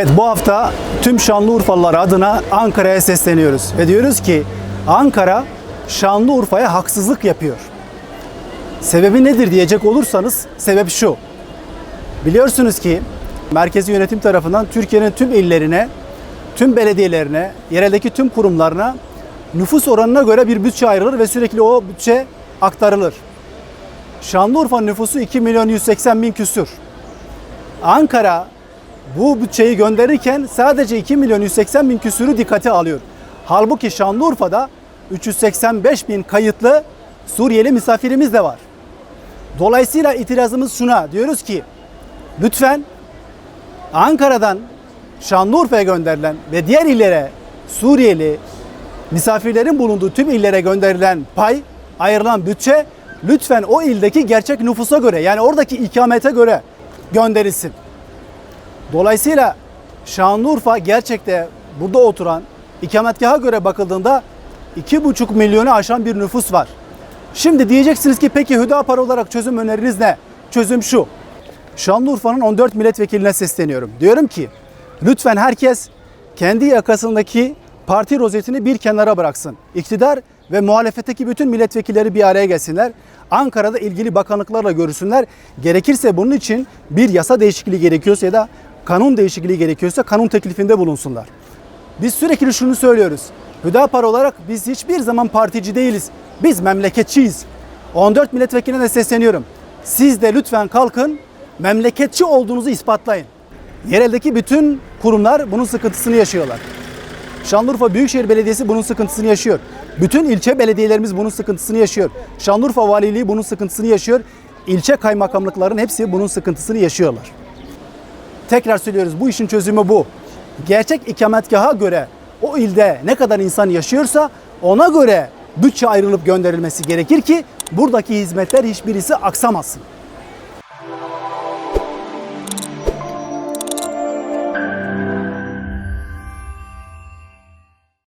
Evet, bu hafta tüm Şanlıurfalılar adına Ankara'ya sesleniyoruz ve diyoruz ki Ankara Şanlıurfa'ya haksızlık yapıyor. Sebebi nedir diyecek olursanız sebep şu. Biliyorsunuz ki merkezi yönetim tarafından Türkiye'nin tüm illerine, tüm belediyelerine, yereldeki tüm kurumlarına nüfus oranına göre bir bütçe ayrılır ve sürekli o bütçe aktarılır. Şanlıurfa nüfusu 2 milyon 180 bin küsür. Ankara bu bütçeyi gönderirken sadece 2 milyon 180 bin küsürü dikkate alıyor. Halbuki Şanlıurfa'da 385 bin kayıtlı Suriyeli misafirimiz de var. Dolayısıyla itirazımız şuna diyoruz ki lütfen Ankara'dan Şanlıurfa'ya gönderilen ve diğer illere Suriyeli misafirlerin bulunduğu tüm illere gönderilen pay, ayrılan bütçe lütfen o ildeki gerçek nüfusa göre yani oradaki ikamete göre gönderilsin. Dolayısıyla Şanlıurfa gerçekte burada oturan ikametgaha göre bakıldığında 2,5 milyonu aşan bir nüfus var. Şimdi diyeceksiniz ki peki Hüdapar olarak çözüm öneriniz ne? Çözüm şu. Şanlıurfa'nın 14 milletvekiline sesleniyorum. Diyorum ki lütfen herkes kendi yakasındaki parti rozetini bir kenara bıraksın. İktidar ve muhalefetteki bütün milletvekilleri bir araya gelsinler. Ankara'da ilgili bakanlıklarla görüşsünler. Gerekirse bunun için bir yasa değişikliği gerekiyorsa ya da kanun değişikliği gerekiyorsa kanun teklifinde bulunsunlar. Biz sürekli şunu söylüyoruz. Hüdapar olarak biz hiçbir zaman partici değiliz. Biz memleketçiyiz. 14 milletvekiline de sesleniyorum. Siz de lütfen kalkın memleketçi olduğunuzu ispatlayın. Yereldeki bütün kurumlar bunun sıkıntısını yaşıyorlar. Şanlıurfa Büyükşehir Belediyesi bunun sıkıntısını yaşıyor. Bütün ilçe belediyelerimiz bunun sıkıntısını yaşıyor. Şanlıurfa Valiliği bunun sıkıntısını yaşıyor. İlçe kaymakamlıkların hepsi bunun sıkıntısını yaşıyorlar. Tekrar söylüyoruz bu işin çözümü bu. Gerçek ikametgaha göre o ilde ne kadar insan yaşıyorsa ona göre bütçe ayrılıp gönderilmesi gerekir ki buradaki hizmetler hiçbirisi aksamasın.